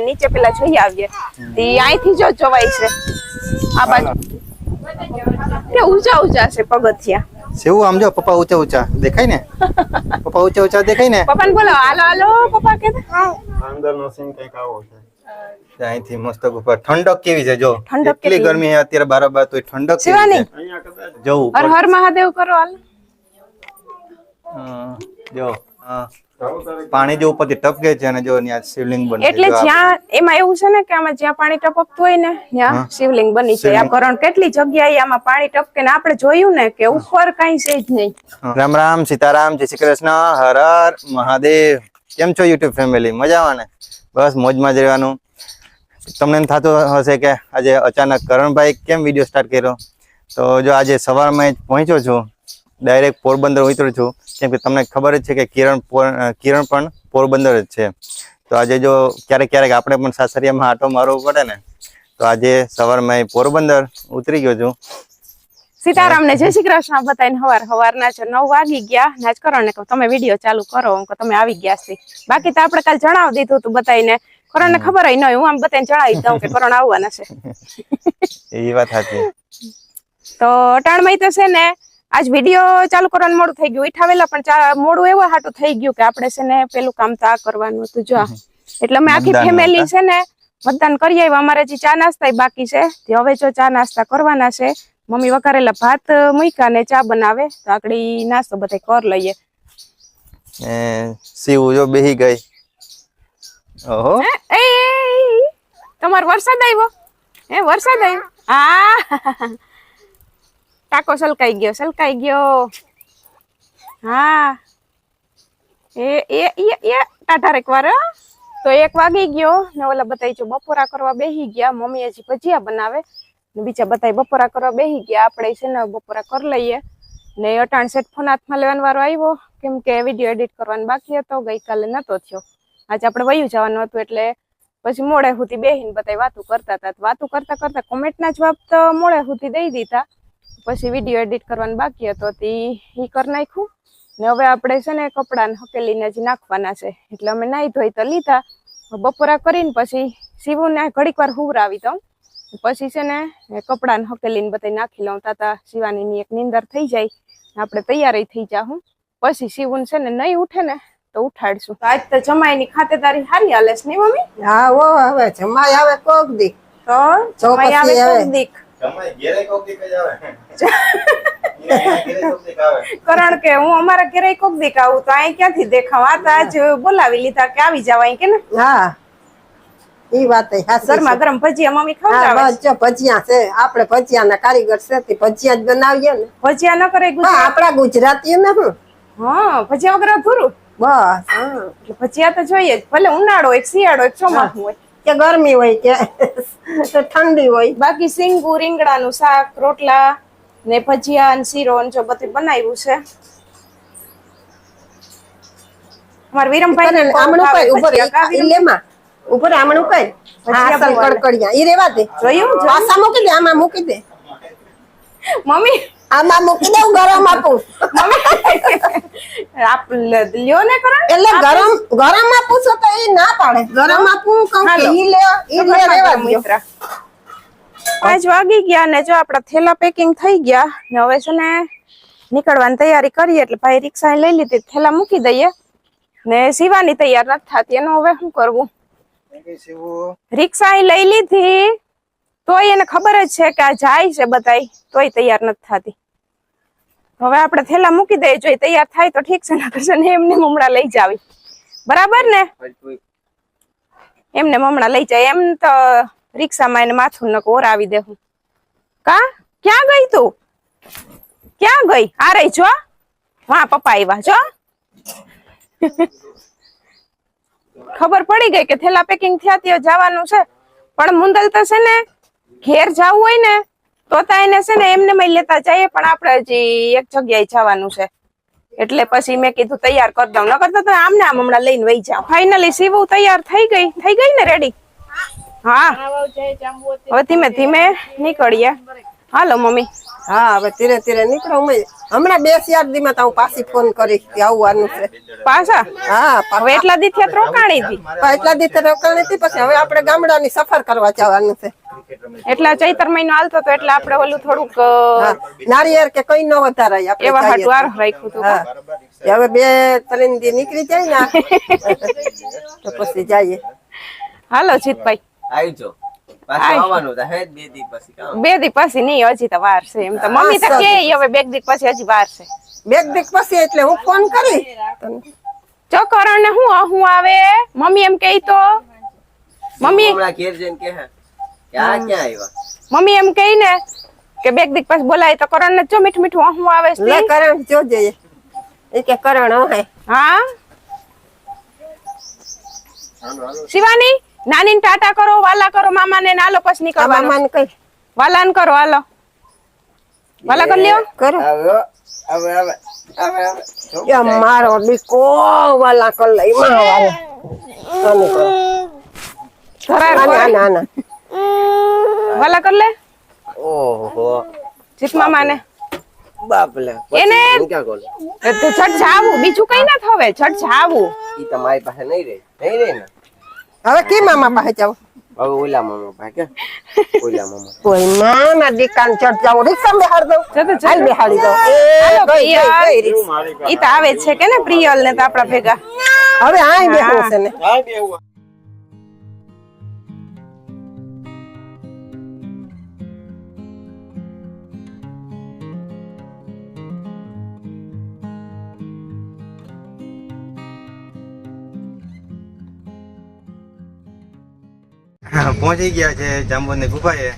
કે નીચે પેલા જઈ આવીએ. તી અહીંથી જો જવાય છે. આ બાજુ. કે ઊંચા ઊંચા છે પગથિયા. સેવું આમ જો પપ્પા ઊંચા ઊંચા. દેખાય ને? પપ્પા ઊંચા ઊંચા દેખાય ને? પપ્પાને બોલો હાલો હાલો પપ્પા કે અંદરનો સીન કંઈક આવો છે. અહીંથી મસ્ત ઉપર ઠંડક કેવી છે જો? ઠંડક એટલી કેટલી? ગરમી છે અત્યારે બારોબાર તો ઠંડક શિવાની? કેવી છે? જવું હર હર મહાદેવ કરો હાલ. હમ, જો હા. પાણી જો ઉપરથી ટપકે છે અને જો ત્યાં શિવલિંગ બને એટલે જ્યાં એમાં એવું છે ને કે આમાં જ્યાં પાણી ટપકતું હોય ને ત્યાં શિવલિંગ બની છે આ કરણ કેટલી જગ્યાએ આમાં પાણી ટપકે ને આપણે જોયું ને કે ઉપર કઈ છે જ નહીં. રામ રામ સીતારામ જય શ્રી કૃષ્ણ હર હર મહાદેવ. કેમ છો યુટ્યુબ ફેમિલી? મજામાં ને? બસ મોજમાં જ રહેવાનું. તમને એમ થતું હશે કે આજે અચાનક કરણભાઈ કેમ વીડિયો સ્ટાર્ટ કર્યો? તો જો આજે સવારમાં જ પહોંચ્યો છું. ડાયરેક્ટ પોરબંદર ઉતરું છું. કેમ કે તમને ખબર જ છે કે કિરણ કિરણ પણ પોરબંદર જ છે. તો આજે જો ક્યારેક ક્યારેક આપણે પણ સાસરિયામાં આટો મારવો પડે ને તો આજે સવારમાં પોરબંદર ઉતરી ગયો છું. સીતારામ ને જય શ્રી કૃષ્ણ. બતાવીને હવાર હવારના છે નવ વાગી ગયા. નાચ કરો ને કહું તમે વીડિયો ચાલુ કરો હું તમે આવી ગયા છે. બાકી તો આપણે કાલ જણાવી દીધું તું બતાવીને કરણ ને ખબર હોય નહીં હું આમ બતાવીને જણાવી દઉં કે કરણ આવવાના છે. એ વાત સાચી. તો અટાણમાં તો છે ને આજ વીડિયો ચાલુ કરવાનું મોડું થઈ ગયું. ઉઠાવેલા પણ મોડું એવું હાટું થઈ ગયું કે આપણે છે ને પેલું કામ તો આ કરવાનું હતું. જો એટલે અમે આખી ફેમિલી છે ને મતદાન કરી આવ્યા. અમારે હજી ચા નાસ્તા બાકી છે. તે હવે જો ચા નાસ્તા કરવાના છે મમ્મી વઘારેલા ભાત મૂક્યા ને ચા બનાવે. તો આકડી નાસ્તો બધા કર લઈએ. સીવું જો બેહી ગઈ. ઓહો. તમારો વરસાદ આવ્યો? હે વરસાદ આવ્યો? હા ટાકો સલકાઈ ગયો સલકાઈ ગયો હા એ એ એ એ વાર તો એક વાગી ગયો. ને ઓલા બતાવી જો બપોરા કરવા બેસી ગયા. મમ્મી હજી ભજીયા બનાવે. ને બીજા બતાવી બપોરા કરવા બેસી ગયા. આપણે છે ને બપોરા કરી લઈએ. ને અટાણ સેટ ફોન હાથમાં લેવાનો વારો આવ્યો. કેમ કે વીડિયો એડિટ કરવાનો બાકી હતો. ગઈકાલે નતો થયો. આજે આપણે વયું જવાનું હતું એટલે પછી મોડે સુધી બેહીને બધા વાતું કરતા હતા. વાતું કરતા કરતા કોમેન્ટના જવાબ તો મોડે સુધી દઈ દીધા. પછી વીડિયો એડિટ કરવાનું બાકી હતો તે એ કરી નાખ્યું. ને હવે આપણે છે ને કપડાને હકેલીને હજી નાખવાના છે. એટલે અમે નાહી ધોઈ તો લીધા. બપોરા કરીને પછી શિવુને ઘડીક વાર હુવરાવી દઉં. પછી છે ને કપડાને હકેલીને બધા નાખી લઉં. તાતા શિવાનીની એક નિંદર થઈ જાય. આપણે તૈયાર થઈ જાઉં પછી શિવુન છે ને નહીં ઉઠે ને તો ઉઠાડશું. આજ તો જમાઈની ખાતેદારી હારી હાલે છે ને મમ્મી? હા હવે જમાઈ આવે કોક દીક. તો જમાઈ આવે. કોક દીક. કારણ કે હું અમારા ઘરે કોક દીક આવું તો અહીં ક્યાંથી દેખાવ? આ તો આજ બોલાવી લીધા કે આવી જાવ અહીં કે ને? હા. ઈ વાત હાસી ગરમા ગરમ ભજીયા મમ્મી હા ખવડાવે ભજીયા છે. આપણે ભજીયા ના કારીગર છે તે ભજીયા જ બનાવીએ ને. ભજીયા ન કરે હા ગુજરાત? આપણા ગુજરાતી ને હું. હા ભજીયા વગર અધૂરું? બસ. હા ભજીયા તો જોઈએ જ. ભલે ઉનાળો એક શિયાળો એક ચોમાસું હોય કે ગરમી હોય કે ઠંડી હોય. બાકી સિંગુ રીંગણાનું શાક રોટલા ને ભજીયા ને શીરો ને જો બધું બનાવ્યું છે. અમારા વિરમભાઈ ને આમણું કઈ ઉપર લેમાં. ઉપર આમણું કઈ આસલ કડકડિયા. ઈ રેવા દે. જોયું? પાસા મૂકી દે આમાં મૂકી દે. મમ્મી. આમાં મૂકી દે હું ગરમ આપું. લ- લ્યો ને કરણ. એટલે ગરમ ગરમ આપું છું તો એ ના પાડે. ગરમ આપું કહું કે ઈ લે ઈ લે રેવા મિત્ર. પાંચ વાગી ગયા ને જો આપડા થેલા પેકિંગ થઈ ગયા ને હવે છે ને નીકળવાની તૈયારી કરીએ એટલે ભાઈ રિક્ષા લઈ લીધી. થેલા મૂકી દઈએ. ને સીવાની તૈયાર નથી થતી. એનું હવે શું કરવું? રિક્ષા લઈ લીધી. તોય એને ખબર જ છે કે આ જાય છે બધાય. તોય તૈયાર નથી થતી. હવે આપણે થેલા મૂકી દઈએ જોઈએ તૈયાર થાય તો ઠીક છે, નકર ને એમને હમણાં લઈ જાવી. બરાબર ને? એમને હમણાં લઈ જાય. એમ તો રિક્ષામાં એને માથું નક ઓરાવી દેવું. કા? ક્યાં ગઈ તું? ક્યાં ગઈ? આ રહી જો. હા પપ્પા આવ્યા જો. ખબર પડી ગઈ કે થેલા પેકિંગ થયા ત્યાં જવાનું છે. પણ મુંદલ તો છે ને ઘેર જવું હોય ને તો તા એને છે ને એમને મય લેતા જઈએ, પણ આપણે હજી એક જગ્યાએ જવાનું છે. એટલે પછી મેં કીધું તૈયાર કરી દઉં. નકર તો આમ ને આમ હમણાં લઈને વહી જાવ ફાઇનલી સીવું તૈયાર થઈ ગઈ. થઈ ગઈ ને રેડી હા. હવે ધીમે ધીમે નીકળીએ. હાલો મમ્મી. હા, હવે ધીરે ધીરે નીકળો અમે હમણાં બે ચાર દી માં હું પાછી ફોન કરીશ કે આવવાનું છે. પાછા? હા હવે એટલા દી થયા રોકાણી હતી? એટલા એટલા દિવસે રોકાણી હતી પછી હવે આપણે ગામડાની સફર કરવા જવાનું છે. એટલા ચૈતર મહિનો હાલતો તો એટલે આપણે ઓલું થોડુંક નારિયેર નારિયેળ કે કઈ ન વધારાય આપણે એવા જઈએ હાટું આર રાખ્યું હતું. હા. હવે બે ત્રણ દી નીકળી જાય ને તો પછી જઈએ. હાલો જીતભાઈ. આવજો. જ બે દી પછી નહીં હજી તો વાર છે. એમ તો મમ્મી તો કે હવે બે દી પછી હજી વાર છે. બે દી પછી એટલે હું ફોન કરી. ચોકરણ ને હું હું આવે? મમ્મી એમ કહી તો. મમ્મી ઘેર જઈને કે હે. કે ક્યાં આવ્યા? મમ્મી એમ કહી ને કે બે દી પછી બોલાય તો કરણ ને જો મીઠું મીઠું હું આવે લે કરણ જોજે. એ કે કરણ હે હા. શિવાની? નાની ને ટાટા કરો વાલા કરો મામા ને નાલો પછી નીકળવાનો. મામાને કઈ. વાલા ને કરો હાલો. વાલા કરી લ્યો. કરો. હવે હવે હવે મારો દીકો વાલા કર લઈ માં વાલા તને કરો. ધરાર ના ના ના વાલા કર લે. ઓહો. જીત મામા ને બાપલે એને- ક્યાં કોલ છઠ જાવું. બીજું કઈ ના થવે છઠ જાવું. ઈ તમારી પાસે નહીં રહે. નહીં રહે ને? હવે કે મામા પાસે જાવ હવે ઓલા મામા પાસે કે? ઓલા મામા કોઈ માના દીકાન ચડ જાવ રિક્ષા બેહાડ દો. હાલ બેહાડી દઉં એ પ્રિયલ. ઈ તો આવે છે કે ને પ્રિયલ ને તો આપડા ભેગા. હવે આય બેહવું છે ને. હા, પહોંચી ગયા છે જાંબુની ગુફાએ.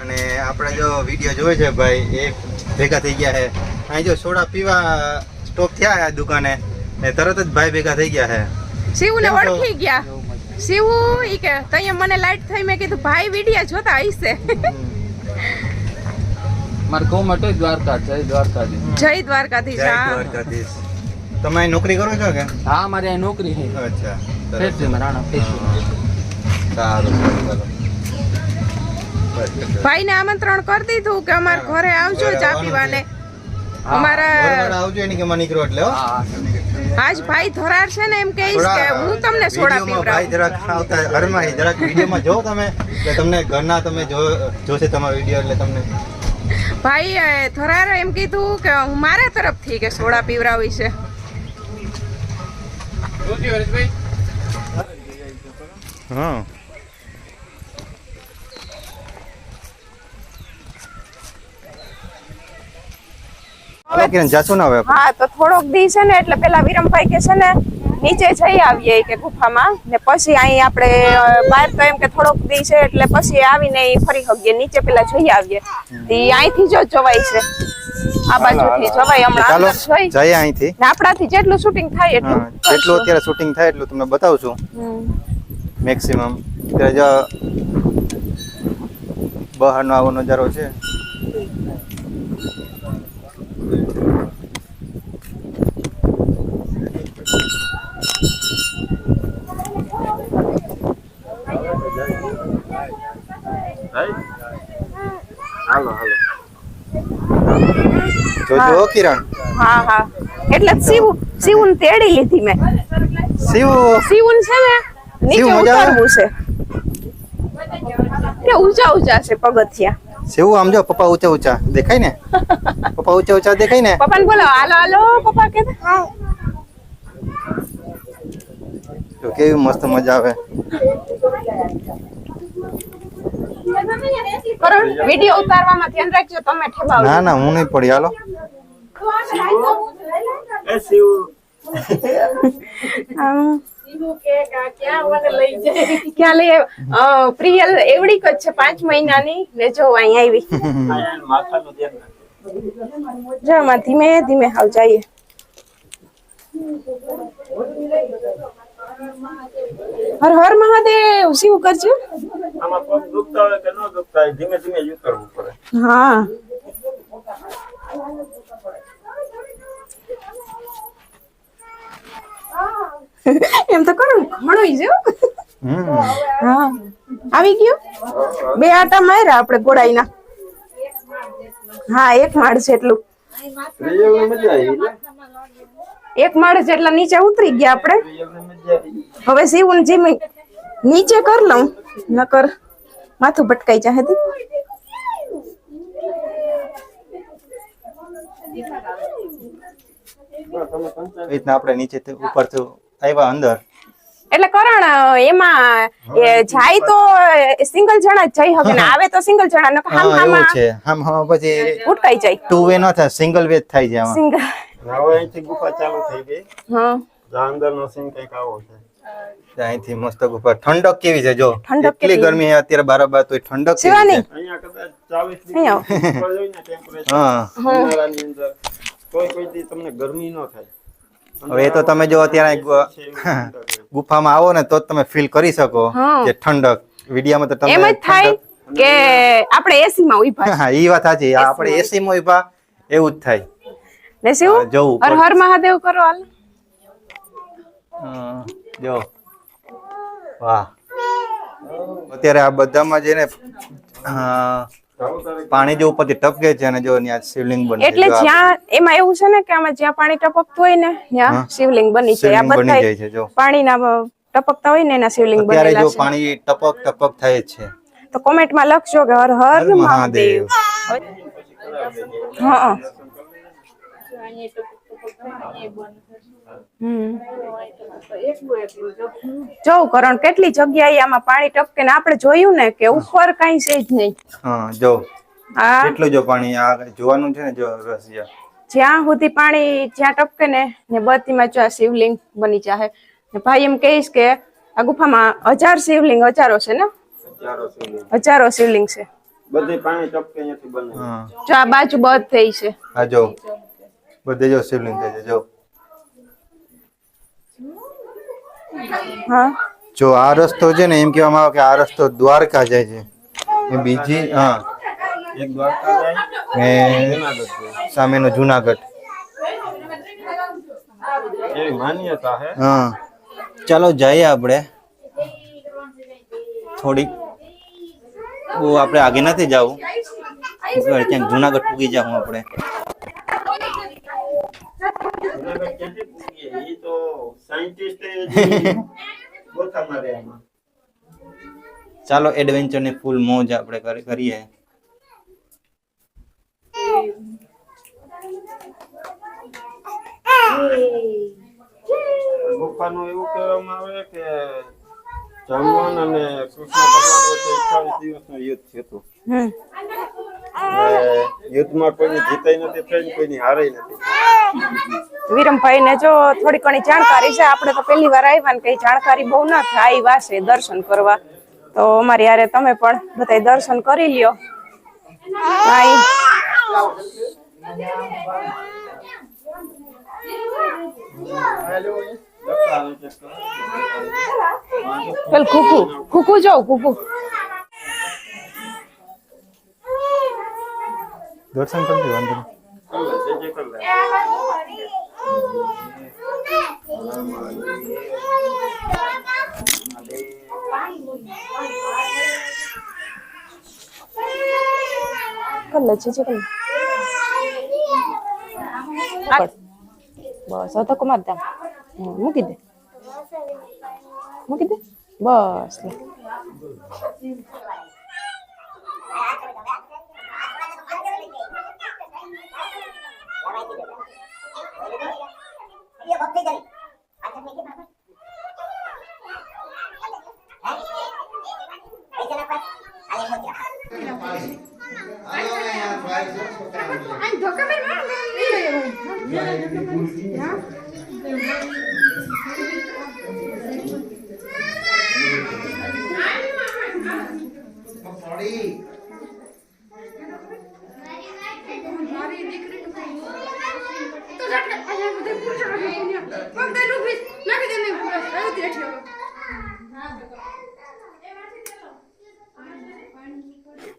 અને આપણે જો વીડિયો જોવે છે ભાઈ એ ભેગા થઈ ગયા છે. અહીં જો સોડા પીવા સ્ટોપ થયા છે દુકાને ને તરત જ ભાઈ ભેગા થઈ ગયા છે. શિવ ને કેમ છો? ઓળખી ગયા. શિવ ઈ કે તઈએ મને લાઈટ થઈ મેં કીધું ભાઈ વિડીયા જોતા હશે. મારે કહું માટે દ્વારકા જય દ્વારકાધીશ. જય દ્વારકાધીશ જય દ્વારકાધીશ. તમે નોકરી કરો છો કે? હા મારી નોકરી છે. અચ્છા સરસ. છે મારા ફેક્ટરી સારું સારું ભાઈને આમંત્રણ કરી દીધું કે અમાર ઘરે આવજો ચા પીવાને. અમારા આવજો એની કે નીકળો એટલે આજ ભાઈ ધરાર છે ને એમ કહીશ કે હું તમને સોડા વિડીયોમાં ભાઈ જરાક આવતા ઘરમાં જરાક વિડીયોમાં જો તમે કે તમને ઘરના તમે જો જોશે તમારો વીડિયો એટલે તમને. ભાઈ ધરાર એમ કીધું કે હું મારા તરફથી કે સોડા પીવડાવી છે. હા. હવે કિરણ જાશું ને હવે હા તો થોડોક દી છે ને એટલે પેલા વિરમભાઈ કે છે ને નીચે જઈ આવીએ કે ગુફામાં. ને પછી અહીં આપણે બહાર તો એમ કે થોડોક દી છે એટલે પછી આવીને ફરી હગીએ. નીચે પેલા જઈ આવીએ. તી અહીંથી જો જવાય છે. આ બાજુથી જવાય હમણાં જોઈ. જઈએ અહીંથી. ને આપણાથી જેટલું શૂટિંગ થાય એટલું જેટલું અત્યારે શૂટિંગ થાય એટલું તમને બતાવું છું. મેક્સિમમ અત્યારે જો બહારનો આવો નજારો છે હાલો હાલો જોજો કિરણ. હા હા. એટલે શિવ શિવન તેડી લીધી મેં. શિવ શિવન છે ને નીચે? ઉતરવું છે. કે ઊંચા ઊંચા છે પગથિયા. શિવ આમ જો પપ્પા ઊંચા ઊંચા. દેખાય ને? પપ્પા ઊંચા ઊંચા દેખાય ને? પપ્પાને બોલો હાલો હાલો પપ્પા કે તો કેવી મસ્ત મજા આવે. વીડિયો ઉતારવામાં ધ્યાન રાખજો તમે ઠેબાવ ના ના હું નહીં પડી હાલો. ક્યાં લઈ પ્રિયલ એવડી જ છે પાંચ મહિનાની. ને જો અહીં આવી. જો ધીમે ધીમે હાવ જઈએ. હર હર મહાદેવ શિવ કરજો. આમાં પગ દુખતા હોય કે ન દુખતા હોય ધીમે ધીમે જ ઉતરવું પડે. હા. એમ તો કરું ઘણો જો હા. આવી ગયું? બે આટા માર્યા આપણે ગોળાઈના હા એક માળ એટલું. એક માળ એટલા નીચે ઉતરી ગયા આપણે. હવે સીવું જીમ નીચે કર લઉં નકર માથું ભટકાઈ જાય હતી એ રીતના આપણે નીચે ઉપરથી આવ્યા અંદર. એટલે કરણ એમાં એ જાય તો સિંગલ જણા જ જઈ શકે ને? આવે તો સિંગલ જણા નકર હામ હામ એવું છે. હામ હામ પછી ઉટકાઈ જાય. ટુ વે ન થાય સિંગલ વે થાય છે આમાં. સિંગલ હવે અહીંથી ગુફા ચાલુ થઈ ગઈ. હા. અંદર નો સીન કંઈક આવો છે. અહીંથી મસ્ત ગુફા. ઠંડક કેવી છે જો? ઠંડક એટલી ગરમી છે અત્યારે બારોબાર તો ઠંડક કેવી છે? અહીંયા કદાચ ચાલીસ અહીં આવો. ડિગ્રી હા. અંદર. કોઈ કોઈ દી તમને ગરમી ન થાય. હવે એ તો તમે જો અત્યારે ગુફામાં આવો ને તો તમે ફીલ કરી શકો કે ઠંડક. વિડિયામાં તો એમ જ થાય કે આપણે એસી માં ઊભા હા એ વાત સાચી. આપણે એસી માં ઊભા એવું જ થાય. ને શું? હર હર મહાદેવ કરો હાલ. જો. વાહ. અત્યારે આ બધામાં જેને હા, પાણી જો ઉપરથી ટપકે છે અને જો ત્યાં શિવલિંગ બને એટલે જ્યાં એમાં એવું છે ને કે આમાં જ્યાં પાણી ટપકતું હોય ને ત્યાં શિવલિંગ બની જાય. આ બધા છે પાણીના ટપકતા હોય ને એના શિવલિંગ બનેલા જો પાણી ટપક ટપક થાય છે. તો કોમેન્ટમાં લખજો કે હર હર મહાદેવ. હા હમ. કરણ કેટલી જગ્યાએ આમાં પાણી ટપકે ને આપણે જોયું ને કે ઉપર કઈ છે જ નહીં. હા જો. કેટલું જો પાણી આ જોવાનું છે ને જો જ્યાં. જ્યાં સુધી પાણી જ્યાં ટપકે ને ને બધીમાં જો આ શિવલિંગ બની જાહે. ને ભાઈ એમ કહીશ કે આ ગુફામાં હજાર શિવલિંગ હજારો છે ને? હજારો શિવલિંગ છે. બધી પાણી ટપકે અહીંયાથી બને. જો આ બાજુ બધ થઈ છે. હા જો. બધે જો શિવલિંગ થાય છે જો હા જો આ રસ્તો છે ને એમ કહેવામાં આવે કે આ રસ્તો દ્વારકા જાય છે ને બીજી હા એક દ્વારકા જાય ને સામેનો જુનાગઢ એવી માન્યતા હે હા ચાલો જઈએ આપણે થોડીક બહુ આપણે આગે નથી જવું ક્યાંક જુનાગઢ પૂગી જાઉં આપણે જુનાગઢ ક્યાંથી પૂગીએ? ઈ તો scientist એ હજી ગોથા મારે એમાં. ચાલો એડવેન્ચરની ફૂલ મોજ આપણે કરી- કરીએ. ગુફાનું એવું કહેવામાં આવે કે જમવાન અને કૃષ્ણ ભગવાન વચ્ચે અઠ્ઠાવીસ દિવસનું યુદ્ધ થયું હતું યુદ્ધમાં કોઈની જીતાઈ નથી થઈ કોઈની હારાઈ નથી વિરમભાઈ ને જો થોડી ઘણી જાણકારી છે આપણે તો પહેલી વાર આવ્યા ને કઈ જાણકારી બહુ ન થાય આવ્યા છે દર્શન કરવા. તો અમારી યારે તમે પણ બધા દર્શન કરી લ્યો. પેલું કુકુ કુકુ જો કુકુ દર્શન કરી વાંધો નહીં. જય જય કલ્યાણ. કર લે છે કર લે. આ. બસ હવે તો કુમાર દામ હમ, મૂકી દે મૂકી દે બસ લે. ये भक्ति करी अच्छा मैं क्या बाबा धोखा में ना नहीं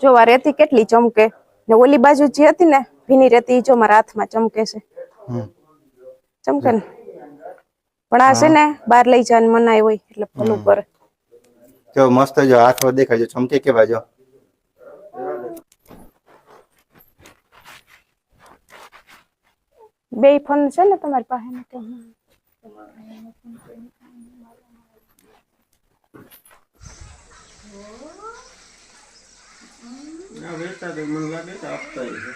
જો આ રેતી કેટલી ચમકે? ને ઓલી બાજુ જે હતી ને ભીની રેતી જો મારા હાથમાં ચમકે છે. ચમકે ને? પણ આ છે ને બહાર લઈ જવાની મનાઈ હોય એટલે ભલું કરે. જો મસ્ત જો હાથ દેખાય ચમકે કેવા જો? બે ફોન છે ને તમારી પાસે ને આ વેચતા તો મને લાગે કે આપતા હશે.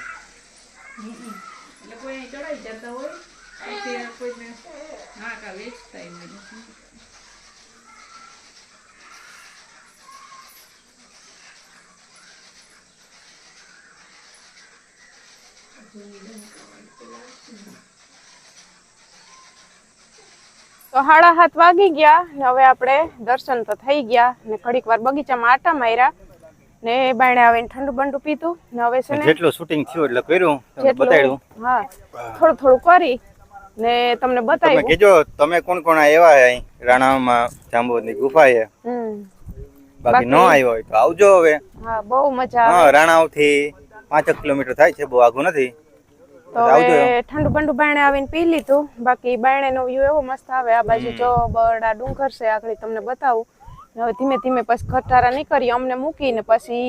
તો સાડા સાત વાગી ગયા ને હવે આપણે દર્શન તો થઈ ગયા ને ઘડીક વાર બગીચામાં આટા માર્યા. ને બાણે આવીને ઠંડુ બંડુ પીધું. ને હવે છે ને જેટલું શૂટિંગ થયું એટલે કર્યું બતાડ્યું. હા થોડું થોડું કરી ને તમને તમે બતાવ્યું. કીજો તમે કોણ કોણ આવ્યા હે રાણામાં જાંબુની ગુફા હે. બાકી ન આવ્યો હોય તો આવજો હવે. હા બહુ મજા આવે. હા રાણાવથી પાંચેક કિલોમીટર થાય છે બહુ આઘું નથી. તો આવજો. હવે ઠંડુ બંડુ બાણે આવીને પી લીધું. બાકી બાયણે નો વ્યૂ એવો મસ્ત આવે. આ બાજુ જો બરડા ડુંગર છે આગળ તમને બતાવું. હવે ધીમે ધીમે પછી ખટારા નીકળી અમને મૂકીને પછી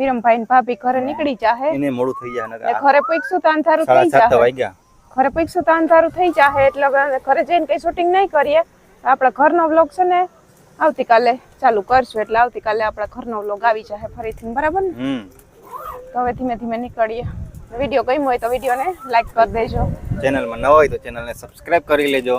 વિરમભાઈ ને ભાભી ઘરે નીકળી જાહે. એને મોડું થઈ જાય ઘરે પૈકશું તો અંધારું થઈ વાગ્યા. ઘરે પૈકશું તો અંધારું થઈ જાહે એટલે ઘરે જઈને કઈ શૂટિંગ નહીં કરીએ. આપણા ઘરનો વ્લોગ છે ને આવતીકાલે ચાલુ કરશું એટલે આવતીકાલે આપણા ઘરનો વ્લોગ આવી જશે ફરીથી બરાબર ને? તો હવે ધીમે ધીમે નીકળીએ. વીડિયો ગમ્યો હોય તો વિડીયોને લાઈક કરી દેજો. ચેનલમાં ન હોય તો ચેનલને સબસ્ક્રાઇબ કરી લેજો.